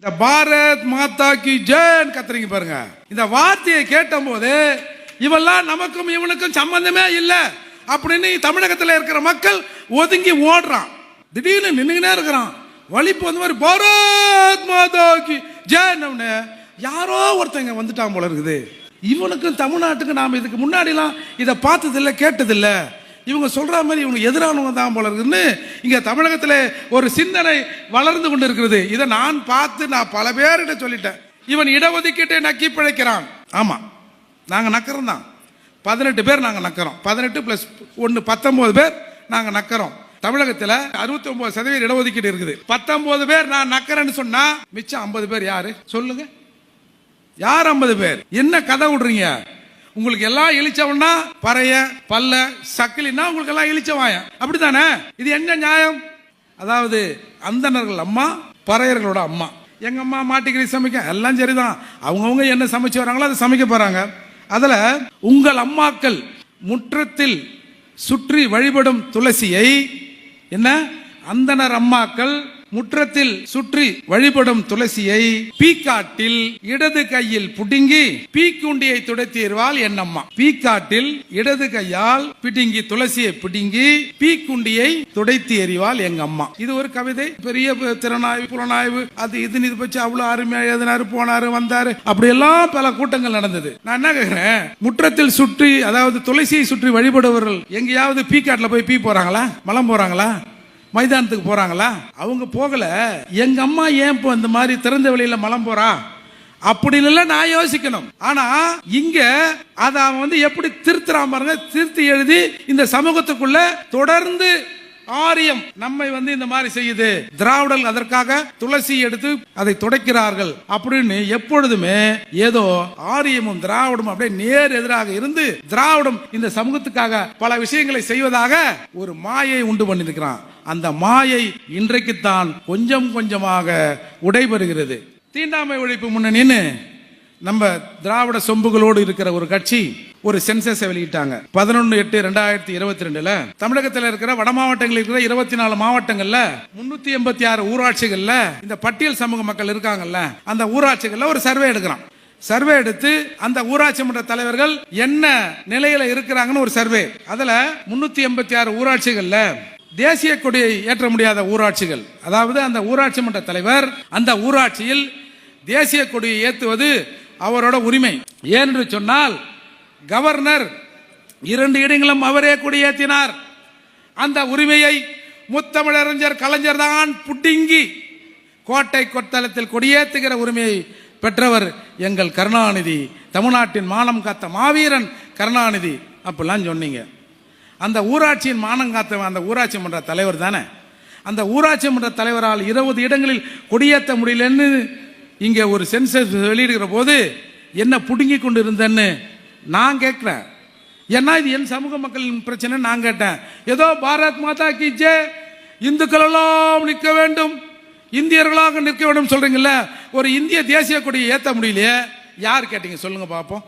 இந்த பாரத் மாதா கி ஜெயன் கத்துறீங்க பாருங்க. இந்த வார்த்தையை கேட்டபோது இவெல்லாம் நமக்கும் இவனுக்கும் சம்பந்தமே இல்லை அப்படின்னு தமிழகத்தில் இருக்கிற மக்கள் ஒதுங்கி ஓடுறான். திடீர்னு நின்னுங்கனே இருக்கிறான். வலிப்பு வந்த மாதிரி பாரத் மாதா கி ஜெயன் யாரோ ஒருத்தங்க வந்துட்டான் போல இருக்குது. இவனுக்கும் தமிழ்நாட்டுக்கு நாம் இதுக்கு முன்னாடிலாம் இதை பார்த்ததில்லை கேட்டதில்லை. இவங்க சொல்கிற மாதிரி இவங்க எதிரானவங்க தான் போல இருக்குன்னு இங்கே தமிழகத்தில் ஒரு சிந்தனை வளர்ந்து கொண்டு இருக்கிறது இதை நான் பார்த்து நான் பல பேர்கிட்ட சொல்லிட்டேன். இவன் இடஒதுக்கீட்டை நக்கி பிழைக்கிறான். ஆமாம் நாங்கள் நக்கிறோம் தான். பதினெட்டு பேர் நாங்கள் நக்கிறோம். பதினெட்டு ப்ளஸ் ஒன்று பத்தொம்போது பேர் நாங்கள் நக்கிறோம். தமிழகத்தில் அறுபத்தி ஒன்பது சதவீத இடஒதுக்கீடு இருக்குது. பத்தொன்பது பேர் நான் நக்கறேன்னு சொன்னா மிச்சம் ஐம்பது பேர் யாரு? சொல்லுங்க. யார் ஐம்பது பேர்? என்ன கதை விடுறீங்க? உங்களுக்கு எல்லாம் இழிச்சவன்னா பறைய பல்ல சக்கிலின்னா உங்களுக்கு எல்லாம் இழிச்சவாயம் அப்படித்தானே? இது என்ன நியாயம்? அதாவது அந்தணர்கள் அம்மா பறையர்களோட அம்மா. எங்க அம்மா மாட்டுக்கறி சமைக்க? எல்லாம் சரிதான். அவங்கவுங்க என்ன சமைச்சு வராங்களோ அதை சமைக்க போறாங்க. அதுல உங்கள் அம்மாக்கள் முற்றத்தில் சுற்றி வழிபடும் துளசியை என்ன? அந்தனர் அம்மாக்கள் முற்றத்தில் சுற்றி வழிபடும் துளசியை பீக்காட்டில் இடது கையில் புடுங்கி பீக்குண்டியை துடைத்தீர்வாள் என்னம்மா. பீக்காட்டில் இடது கையால் பிடுங்கி துளசியை பிடுங்கி பீக்குண்டியை துடைத்து எறிவாள் எங்க அம்மா இது ஒரு கவிதை. பெரிய திறனாய்வு புலனாய்வு அது இது இது பற்றி அவ்வளவு அருமையா எழுதினாரு போனாரு வந்தாரு. அப்படி எல்லாம் பல கூட்டங்கள் நடந்தது. நான் என்ன கேக்குறேன்? முற்றத்தில் சுற்றி அதாவது துளசியை சுற்றி வழிபடுவர்கள் எங்கேயாவது பீக்காட்டில் போய் பீ போறாங்களா? மலம் போறாங்களா? மைதானத்துக்கு போறாங்களா? அவங்க போகல. எங்க அம்மா ஏன் இப்போ இந்த மாதிரி திறந்த வெளியில மலம் போறா? அப்படின்னு நான் யோசிக்கணும். ஆனா இங்க அதை அவன் வந்து எப்படி திருத்துறான் பாருங்க. திருத்தி எழுதி இந்த சமூகத்துக்குள்ள தொடர்ந்து ஆரியம் நம்மை வந்து இந்த மாதிரி செய்யுது. திராவிடல் அதற்காக துளசி எடுத்து அதை துடைக்கிறார்கள் அப்படின்னு எப்பொழுதுமே ஏதோ ஆரியமும் திராவிடமும் அப்படியே நேர் எதிராக இருந்து திராவிடம் இந்த சமூகத்துக்காக பல விஷயங்களை செய்வதாக ஒரு மாயை உண்டு பண்ணியிருக்கிறான். அந்த மாயை இன்றைக்குத்தான் கொஞ்சம் கொஞ்சமாக உடைபெறுகிறது. தீண்டாமை ஒழிப்பு முன்னணின்னு நம்ம திராவிட சொம்புகளோடு இருக்கிற ஒரு கட்சி ஒரு சென்சஸ் வெளியிட்டாங்க. பதினொன்னு எட்டு ரெண்டாயிரத்தி இருபத்தி ரெண்டுல தமிழகத்தில் இருக்கிற வட மாவட்டங்களில் இருக்கிற இருபத்தி நாலு மாவட்டங்கள்ல முன்னூத்தி எண்பத்தி ஆறு ஊராட்சிகள்ல இந்த பட்டியல் சமூக மக்கள் இருக்காங்கல்ல அந்த ஊராட்சிகள்ல ஒரு சர்வே எடுக்கிறான். சர்வே எடுத்து அந்த ஊராட்சி மன்ற தலைவர்கள் என்ன நிலையில இருக்கிறாங்கன்னு ஒரு சர்வே. அதுல முன்னூத்தி எண்பத்தி ஆறு ஊராட்சிகள்ல தேசிய கொடியை ஏற்ற முடியாத ஊராட்சிகள் அதாவது அந்த ஊராட்சி மன்ற தலைவர் அந்த ஊராட்சியில் தேசிய கொடியை ஏற்றுவது அவரோட உரிமை. ஏனென்று சொன்னால் கவர்னர் இரண்டு இடங்களும் அவரே கொடியேற்றினார். அந்த உரிமையை முத்தமிழறிஞர் கலைஞர் தான் புட்டிங்கி கோட்டை கொத்தளத்தில் கொடியேற்றுகிற உரிமையை பெற்றவர் எங்கள் கருணாநிதி தமிழ்நாட்டின் மானம் காத்த மாவீரன் கருணாநிதி அப்படிலாம் சொன்னீங்க. அந்த ஊராட்சியின் மானம் காத்த அந்த ஊராட்சி மன்ற தலைவர் தானே? அந்த ஊராட்சி மன்ற தலைவரால் இருபது இடங்களில் கொடியேற்ற முடியலன்னு இங்கே ஒரு சென்சஸ் வெளியிடுகிற போது என்ன புடுங்கி கொண்டு இருந்தேன்னு நான் கேட்குறேன். ஏன்னா இது என் சமூக மக்களின் பிரச்சனை நான் கேட்டேன். ஏதோ பாரத் மாதா கி ஜே இந்துக்களெல்லாம் நிற்க வேண்டும் இந்தியர்களாக நிற்க வேண்டும் சொல்கிறீங்கள ஒரு இந்திய தேசிய கொடியை ஏற்ற முடியலையே. யார் கேட்டீங்க? சொல்லுங்கள் பார்ப்போம்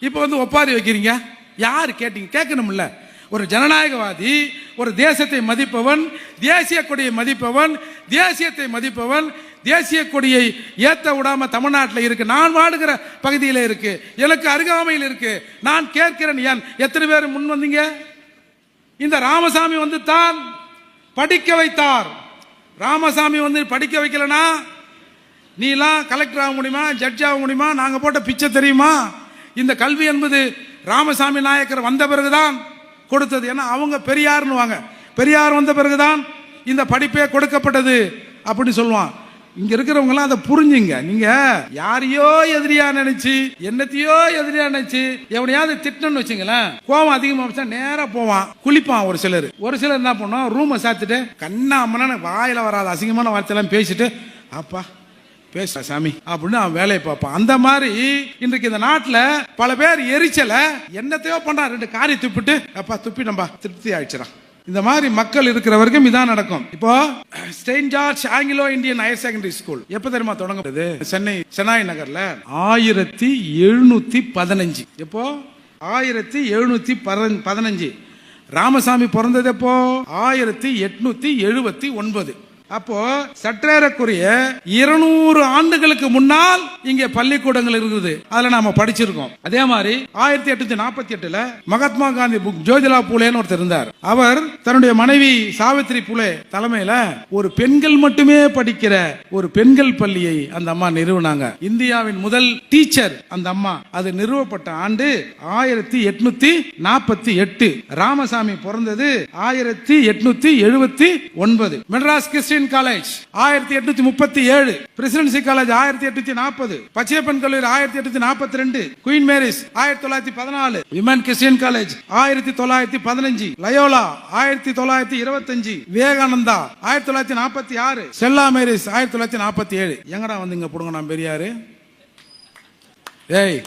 இப்போ வந்து ஒப்பாரி வைக்கிறீங்க. யார் கேட்டீங்க? கேட்கணும்ல. ஒரு ஜனநாயகவாதி ஒரு தேசத்தை மதிப்பவன் தேசிய கொடியை மதிப்பவன் தேசியத்தை மதிப்பவன் தேசிய கொடியை ஏத்த விடாம தமிழ்நாட்டில் இருக்கு. நான் வாடுகிற பகுதியில் இருக்கு. எனக்கு அருகாமையில் இருக்கு. நான் கேட்கிறேன் ஏன்? எத்தனை பேர் முன் வந்தீங்க? இந்த ராமசாமி வந்து தான் படிக்க வைத்தார். ராமசாமி வந்து படிக்க வைக்கலனா? நீலாம் கலெக்டர் ஆக முடியுமா? ஜட்ஜ் ஆக முடியுமா? நாங்கள் போட்ட பிச்சை தெரியுமா? இந்த கல்வி என்பது ராமசாமி நாயக்கர் வந்த பிறகுதான் கொடுத்தது. ஏன்னா அவங்க பெரியார்னுவாங்க பெரியார் வந்த பிறகுதான் இந்த படிப்பே கொடுக்கப்பட்டது அப்படின்னு சொல்லுவான். இங்க இருக்கிறவங்கலாம் அதை புரிஞ்சுங்க. நீங்க யாரையோ எதிரியா நினைச்சு என்னத்தையோ எதிரியா நினைச்சு எவனையாவது திட்டணும்னு வச்சுங்களேன் கோவம் அதிகமா வச்சா நேரா போவான் குளிப்பான் ஒரு சிலர். ஒரு சிலர் என்ன பண்ணும்? ரூமை சாத்துட்டு கண்ணா அம்மனா வாயில வராத அசிங்கமான வார்த்தையெல்லாம் பேசிட்டு அப்பா பேச சாமி அப்படின்னு அவன் வேலையை பார்ப்பான். அந்த மாதிரி இன்றைக்கு இந்த நாட்டில் பல பேர் எரிச்சலை என்னத்தையோ பண்றான். ரெண்டு காரி துப்பிட்டு அப்பா துப்பிடம்பா திருப்தி ஆயிடுச்சுறான் இந்த மாதிரி மக்கள் இருக்கிற வரைக்கும் இதான் நடக்கும். இப்போ Saint George Anglo Indian higher secondary school எப்ப தெரியுமா தொடங்கப்படுது சென்னை சென்னாய் நகர்ல. ஆயிரத்தி எழுநூத்தி பதினஞ்சு. எப்போ? ஆயிரத்தி எழுநூத்தி பதினஞ்சு. ராமசாமி பிறந்தது எப்போ? ஆயிரத்தி எட்நூத்தி எழுபத்தி ஒன்பது. அப்போ சற்றேறக்குரிய இருநூறு ஆண்டுகளுக்கு முன்னால் இங்கே பள்ளிக்கூடங்கள் இருக்குது அதுல நாம படிச்சிருக்கோம். அதே மாதிரி ஆயிரத்தி எட்நூத்தி நாற்பத்தி எட்டுல மகாத்மா காந்தி புக் ஜோதிலா பூலேன்னு ஒருத்தர் இருந்தார். அவர் தன்னுடைய மனைவி சாவித்ரி புலே தலைமையில ஒரு பெண்கள் மட்டுமே படிக்கிற ஒரு பெண்கள் பள்ளியை அந்த அம்மா நிறுவனாங்க. இந்தியாவின் முதல் டீச்சர் அந்த அம்மா. அது நிறுவப்பட்ட ஆண்டு ஆயிரத்தி எட்நூத்தி நாற்பத்தி எட்டு. ராமசாமி பிறந்தது ஆயிரத்தி எட்நூத்தி எழுபத்தி ஒன்பது. மெட்ராஸ் கிறிஸ்டியன் காலேஜ் ஆயிரத்தி எட்நூத்தி முப்பத்தி ஏழு. பிரசிடென்சி காலேஜ் ஆயிரத்தி எட்நூத்தி நாற்பது. பச்சையப்பன் கல்லூரி ஆயிரத்தி எட்நூத்தி நாற்பத்தி ரெண்டு. குயின் மேரிஸ் ஆயிரத்தி தொள்ளாயிரத்தி பதினாலு. விமன் கிறிஸ்டியன் காலேஜ் ஆயிரத்தி தொள்ளாயிரத்தி பதினஞ்சு. லயோலா ஆயிரத்தி தொள்ளாயிரத்தி இருபத்தஞ்சு. விவேகானந்தா ஆயிரத்தி தொள்ளாயிரத்தி நாற்பத்தி ஆறு. செல்லா மேரிஸ் ஆயிரத்தி தொள்ளாயிரத்தி நாற்பத்தி ஏழு. எங்கடா வந்து இங்க போடுங்க நான் பெரியாரு? ஏய்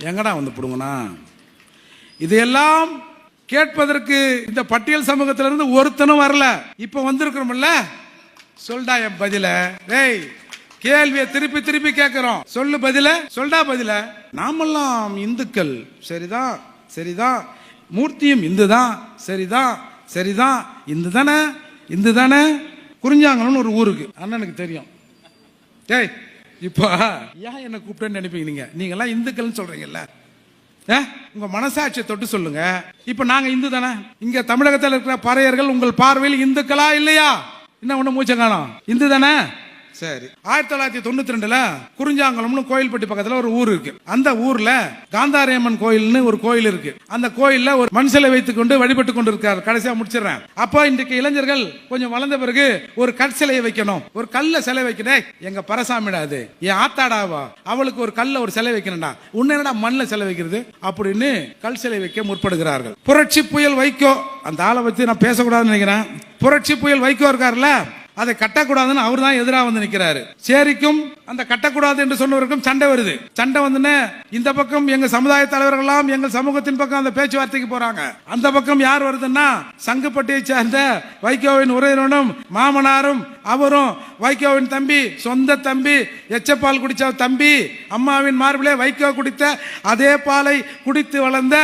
எங்கடா வந்து பிடுங்கண்ணா இதையெல்லாம் கேட்பதற்கு இந்த பட்டியல் சமூகத்திலிருந்து ஒருத்தனும் வரல. இப்ப வந்திருக்கிறோம்ல? சொல்டா என் பதில. டேய் கேள்வியை திருப்பி திருப்பி கேட்கிறோம் சொல்லு பதில. சொல்டா பதில. நாமெல்லாம் இந்துக்கள். சரிதான் சரிதான் மூர்த்தியும் இந்து தான் சரிதான் சரிதான் இந்து தானே இந்து தானே குறிஞ்சாங்கன்னு ஒரு ஊருக்கு. அண்ணனுக்கு தெரியும். டேய் இப்போ ஏன் என்ன கூப்பிட்டேன்னு நினைப்பீங்க நீங்க? நீங்கெல்லாம் இந்துக்கள்னு சொல்றீங்கல்ல. ஏ, உங்க மனசாட்சியை தொட்டு சொல்லுங்க. இப்ப நாங்க இந்து தானே இங்க தமிழகத்தில் இருக்கிற பறையர்கள் உங்கள் பார்வையில் இந்துக்களா இல்லையா? என்ன ஒன்று மூச்சை காணோம்? இந்து தானே சரி. ஆயிரத்தி தொள்ளாயிரத்தி தொண்ணூத்தி ரெண்டுல குறிஞ்சாங்குளம்னு கோயில்பட்டி பக்கத்துல ஒரு ஊர் இருக்கு. அந்த ஊர்ல காந்தாரியம்மன் கோயில்னு ஒரு கோயில் இருக்கு. அந்த கோயில்ல ஒரு மண் சிலை வைத்துக் கொண்டு வழிபட்டு கொண்டு இருக்கார் கடைசியா முடிச்சிடுறேன். அப்போ இன்றைக்கு இளைஞர்கள் கொஞ்சம் வளர்ந்த பிறகு ஒரு கற்சிலையை வைக்கணும். ஒரு கல்ல சிலை வைக்கணும். எங்க பரசாமிடா அது என் ஆத்தாடாவா அவளுக்கு ஒரு கல்ல ஒரு சிலை வைக்கணும்டா. உன்ன என்னடா மண்ணில் சிலை வைக்கிறது? அப்படின்னு கல் சிலை வைக்க முற்படுகிறார்கள். புரட்சி புயல் வைக்கோ அந்த ஆளை பத்தி நான் பேசக்கூடாதுன்னு நினைக்கிறேன். புரட்சி புயல் வைக்கோ இருக்காருல்ல அதை கட்டக்கூடாதுன்னு அவர் தான் எதிராக வந்து நிற்கிறாரு சேரிக்கும் அந்த கட்டக்கூடாது என்று சொன்னவருக்கும் சண்டை வருது. சண்டை வந்துன்னு இந்த பக்கம் எங்க சமுதாய தலைவர்கள்லாம் எங்கள் சமூகத்தின் பக்கம் அந்த பேச்சுவார்த்தைக்கு போறாங்க. அந்த பக்கம் யார் வருதுன்னா சங்குப்பட்டியை சேர்ந்த வைகோவின் உறவினரும் மாமனாரும் அவரும் வைகோவின் தம்பி சொந்த தம்பி எச்சப்பால் குடிச்ச தம்பி அம்மாவின் மார்பிலே வைகோ குடித்த அதே பாலை குடித்து வளர்ந்த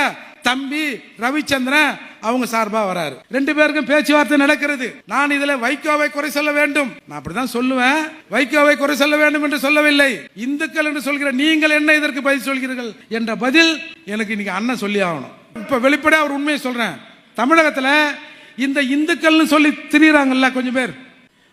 தம்பி ரவிச்சந்திரன் அவங்க சார்பா வராரு. ரெண்டு பேருக்கும் பேச்சுவார்த்தை நடக்கிறது. நான் இதுல வைகோவை குறை சொல்ல வேண்டும். நான் அப்படிதான் சொல்லுவேன். வைகோவை குறை சொல்ல வேண்டும் என்று சொல்லவில்லை. இந்துக்கள் என்று சொல்கிற நீங்கள் என்ன இதற்கு பதில் சொல்கிறீர்கள் என்ற பதில் எனக்கு இன்னைக்கு அண்ணன் சொல்லி ஆகணும். இப்ப வெளிப்படையா ஒரு உண்மையை சொல்றேன். தமிழகத்துல இந்த இந்துக்கள்னு சொல்லி திரியுறாங்கல்ல கொஞ்சம் பேர்.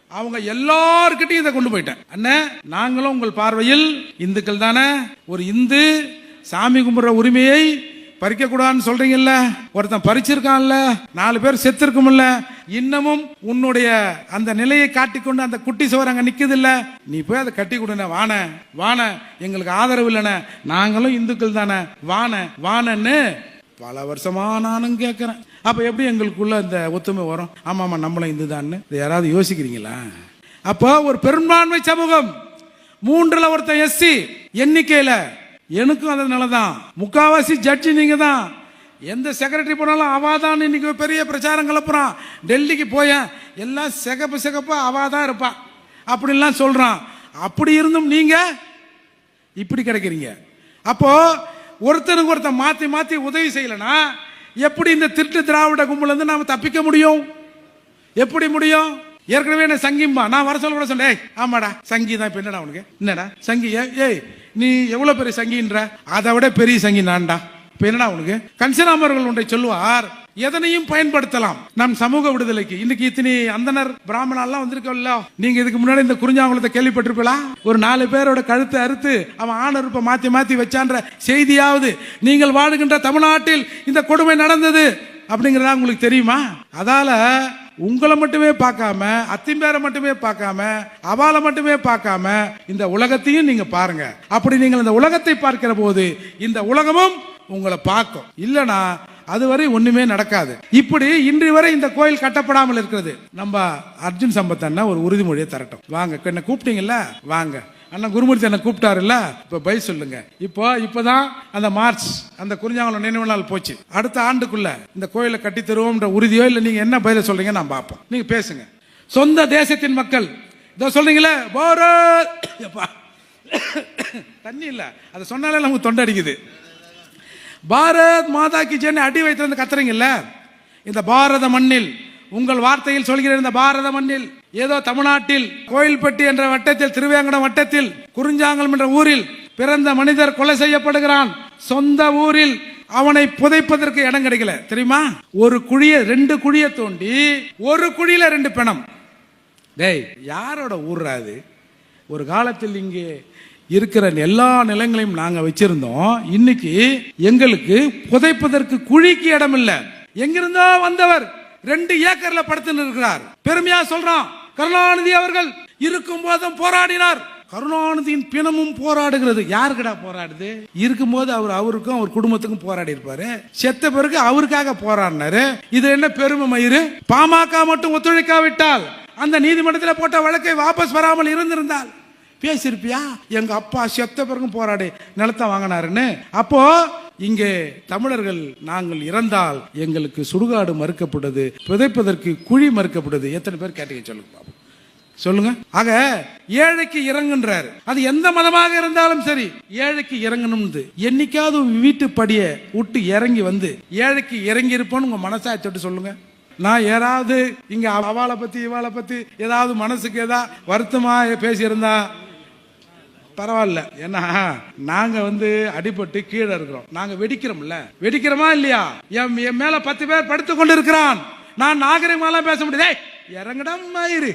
அவங்க எல்லார்கிட்டையும் இதை கொண்டு போயிட்டேன். அண்ணன் நாங்களும் உங்கள் பார்வையில் இந்துக்கள் தானே? ஒரு இந்து சாமி கும்பிடுற உரிமையை பறிக்க கூடாதுன்னு சொல்றீங்கல்ல? ஒருத்தன் பறிச்சிருக்கான்ல நாலு பேர் செத்துருக்கும்ல இன்னமும் உன்னுடைய அந்த நிலையை காட்டிக்கொண்டு அந்த குட்டி சுவர் அங்க நிக்குது இல்ல நீ போய் அதை கட்டி கொடுன வான வான எங்களுக்கு ஆதரவு இல்லைண்ணே நாங்களும் இந்துக்கள் தானே வான வானன்னு பல வருஷமா நானும் கேட்குறேன் அப்ப எப்படி எங்களுக்குள்ள இந்த ஒத்துமை வரும்? ஆமா ஆமா நம்மளும் இந்துதான்னு. இதை யாராவது யோசிக்கிறீங்களா? அப்போ ஒரு பெரும்பான்மை சமூகம் மூன்றுல ஒருத்தன் எஸ்சி எண்ணிக்கையில எனக்கும் அதனால தான் முக்காவாசி ஜட்ஜி நீங்க தான் எந்த செக்ரட்டரி போனாலும் அவாதான் இன்னைக்கு பெரிய பிரச்சாரம் கிளப்புறான். டெல்லிக்கு போயேன். எல்லாம் சிகப்பு சிகப்பா அவாதான் இருப்பான் அப்படின்லாம் சொல்றான். அப்படி இருந்தும் நீங்க இப்படி கிடைக்கிறீங்க. அப்போ ஒருத்தனுக்கு ஒருத்தன் மாத்தி மாத்தி உதவி செய்யலனா எப்படி இந்த திருட்டு திராவிட கும்பல இருந்து நாம தப்பிக்க முடியும்? எப்படி முடியும்? ஏற்கனவே என்ன சங்கிம்பா நான் வர சொல்ல கூட சொன்னேன். "ஏய், ஆமாடா. சங்கி தான் இப்ப என்னடா உனக்கு? என்னடா? சங்கி ஏய் நீ எவ்வளவு பெரிய சங்கின்ற? அதை விட பெரிய சங்கி நான்டா. இப்ப என்னடா உனக்கு? கன்சராம் அவர்கள் ஒன்றை சொல்லுவார். எதனையும் பயன்படுத்தலாம். நம் சமூக விடுதலைக்கு. இன்னைக்கு இத்தனை அந்தனர் பிராமணாலாம் வந்திருக்கோம்ல. நீங்க இதுக்கு முன்னாடி இந்த குறிஞ்சாங்குளத்தை கேள்விப்பட்டிருப்பீங்களா? ஒரு நாலு பேரோட கழுத்தை அறுத்து அவன் ஆணருப்ப மாத்தி மாத்தி வச்சான்ற செய்தியாவது நீங்கள் வாழுகின்ற தமிழ்நாட்டில் இந்த கொடுமை நடந்தது அப்படிங்கிறதா உங்களுக்கு தெரியுமா? அதால உங்களை மட்டுமே பார்க்காம அத்திம்பேரை மட்டுமே பார்க்காம அவால மட்டுமே பார்க்காம இந்த உலகத்தையும் நீங்க பாருங்க. அப்படி நீங்கள் இந்த உலகத்தை பார்க்கிற போது இந்த உலகமும் உங்களை பார்க்கும். இல்லனா அதுவரை ஒண்ணுமே நடக்காது. இப்படி இன்று வரை இந்த கோயில் கட்டப்படாமல் இருக்கிறது. நம்ம அர்ஜுன் சம்பத் அண்ணா ஒரு உறுதிமொழியை தரட்டும். வாங்க என்ன கூப்பிட்டீங்கல்ல? வாங்க. அண்ணன் குருமூர்த்தி என்ன கூப்பிட்டாருல்ல? இப்ப பை சொல்லுங்க. இப்போ இப்பதான் அந்த மார்ச் அந்த குறிஞ்சாங்குளம் நினைவு நாள் போச்சு. அடுத்த ஆண்டுக்குள்ள இந்த கோயிலை கட்டி தருவோம்ன்ற உறுதியோ இல்ல நீங்க என்ன பதில சொல்றீங்க நான் பார்ப்போம். நீங்க பேசுங்க. சொந்த தேசத்தின் மக்கள். இதோ சொல்றீங்களே பாரத் தண்ணி இல்ல. அதை சொன்னாலே நமக்கு தொண்டை அடிக்குது. பாரத் மாதா கி அடி வைத்திருந்து கத்துறீங்கல்ல? இந்த பாரத மண்ணில் உங்கள் வார்த்தையில் சொல்கிற இந்த பாரத மண்ணில். ஏதோ தமிழ்நாட்டில் கோயில்பட்டி என்ற வட்டத்தில் திருவேங்கடம் வட்டத்தில் குறிஞ்சாங்கலம் என்ற ஊரில் பிறந்த மனிதர் கொலை செய்யப்படுகிறான். சொந்த ஊரில் அவனை புதைப்பதற்கு இடம் கிடைக்கல. தெரியுமா? ஒரு குழிய ரெண்டு குழிய தோண்டி ஒரு குழியில ரெண்டு பிணம். டேய் யாரோட ஊர் அது? ஒரு காலத்தில் இங்கே இருக்கிற எல்லா நிலங்களையும் நாங்க வச்சிருந்தோம். இன்னைக்கு எங்களுக்கு புதைப்பதற்கு குழிக்கு இடம் இல்லை எங்கிருந்தோ வந்தவர் ரெண்டு ஏக்கர்ல படுத்துன்னு இருக்கிறார். பெருமையா சொல்றான் கருணாநிதி அவர்கள் இருக்கும் போதும் போராடினார். கருணாநிதியின் பிணமும் போராடுகிறது. யாருக்கடா போராடுது? இருக்கும்போது அவர் அவருக்கும் அவர் குடும்பத்துக்கும் போராடி இருப்பாரு செத்த பிறகு அவருக்காக போராடினாரு. இது என்ன பெருமை மயிறு? பாமக மட்டும் ஒத்துழைக்காவிட்டால் அந்த நீதிமன்றத்தில் போட்ட வழக்கை வாபஸ் வராமல் இருந்திருந்தால். பேசியிருப்பியா? எங்க அப்பா செத்த பிறகு போராடி நிலத்தை வாங்கினாருன்னு. அப்போ இங்கே தமிழர்கள் நாங்கள் இறந்தால் எங்களுக்கு சுடுகாடு மறுக்கப்படுது புதைப்பதற்கு குழி மறுக்கப்படுது எத்தனை பேர் கேட்டீங்க சொல்லுங்க பாப்போம். சொல்லுங்க. ஆக ஏழைக்கு இறங்குன்றார். அது எந்த மதமாக இருந்தாலும் சரி ஏழைக்கு இறங்கணும்னு என்னைக்காவது வீட்டு படிய விட்டு இறங்கி வந்து ஏழைக்கு இறங்கி இருப்போன்னு உங்க மனசாட்சி தொட்டு சொல்லுங்க. நான் யாராவது இங்க அவளை பத்தி இவாளை பத்தி ஏதாவது மனசுக்கு ஏதாவது வருத்தமா பேசியிருந்தா பரவாயில்ல. ஏன்னா நாங்க வந்து அடிபட்டு கீழே இருக்கிறோம். நாங்க வெடிக்கிறோம்ல. வெடிக்கிறோமா இல்லையா? என் என் மேல பத்து பேர் படுத்து கொண்டு இருக்கிறான் நான் நாகரிகமாலாம் பேச முடியாது. இறங்கடம் ஆயிரு மயிறு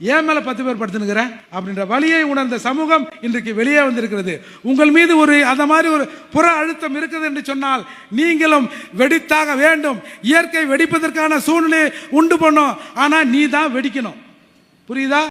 ஏன் மேல பத்து பேர் படுத்துனுங்கிற அப்படின்ற வழியை உணர்ந்த சமூகம் இன்றைக்கு வெளியே வந்திருக்கிறது. உங்கள் மீது ஒரு அந்த மாதிரி ஒரு புற அழுத்தம் இருக்குது என்று சொன்னால் நீங்களும் வெடித்தாக வேண்டும். இயற்கை வெடிப்பதற்கான சூழ்நிலையை உண்டு பண்ணும். ஆனா நீ தான் வெடிக்கணும். புரியுதா?